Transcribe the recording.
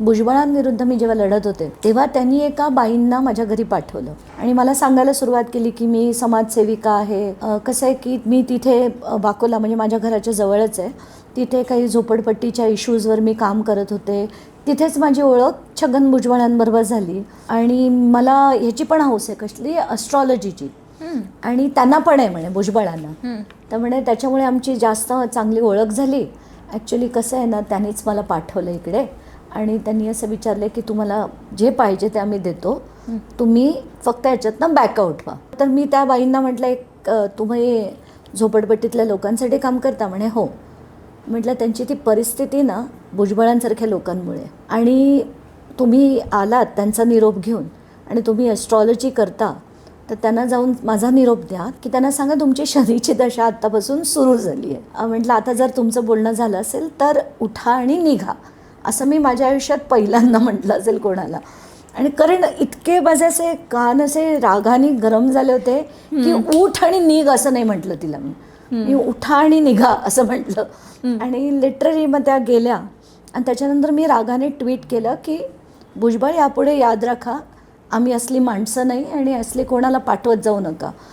भुजबळांविरुद्ध मी जेव्हा लढत होते तेव्हा त्यांनी एका बाईंना माझ्या घरी पाठवलं. आणि मला सांगायला सुरुवात केली की मी समाजसेविका आहे. कसं आहे की मी तिथे अ, वाकोला म्हणजे माझ्या घराच्या जवळच आहे. तिथे काही झोपडपट्टीच्या इश्यूजवर मी काम करत होते. तिथेच माझी ओळख छगन भुजबळांबरोबर झाली. आणि मला ह्याची पण हौस आहे कसली ॲस्ट्रॉलॉजीची आणि त्यांना पण आहे म्हणे भुजबळांना. तर म्हणे त्याच्यामुळे आमची जास्त चांगली ओळख झाली. ॲक्च्युली कसं आहे ना त्यांनीच मला पाठवलं इकडे. आणि त्यांनी असं विचारलं की तुम्हाला जे पाहिजे ते आम्ही देतो. तुम्ही फक्त याच्यातनं बॅकआउट व्हा. तर मी त्या बाईंना म्हटलं एक तुम्ही झोपडपट्टीतल्या लोकांसाठी काम करता म्हणे हो. म्हटलं त्यांची ती परिस्थिती ना भुजबळांसारख्या लोकांमुळे. आणि तुम्ही आलात त्यांचा निरोप घेऊन आणि तुम्ही ॲस्ट्रॉलॉजी करता तर त्यांना जाऊन माझा निरोप द्या की त्यांना सांगा तुमची शनीची दशा आत्तापासून सुरू झाली आहे म्हटलं आता जर तुमचं बोलणं झालं असेल तर उठा आणि निघा. असं मी माझ्या आयुष्यात पहिल्यांदा म्हटलं असेल कोणाला. आणि कारण इतके माझे असे कान असे रागाने गरम झाले होते की उठ आणि निघ असं नाही म्हटलं तिला मी. मी उठा आणि निघा असं म्हटलं. आणि लिटरली मग त्या गेल्या. आणि त्याच्यानंतर मी रागाने ट्विट केलं की भुजबळ यापुढे याद राखा. आम्ही असली माणसं नाही आणि असली कोणाला पाठवत जाऊ नका.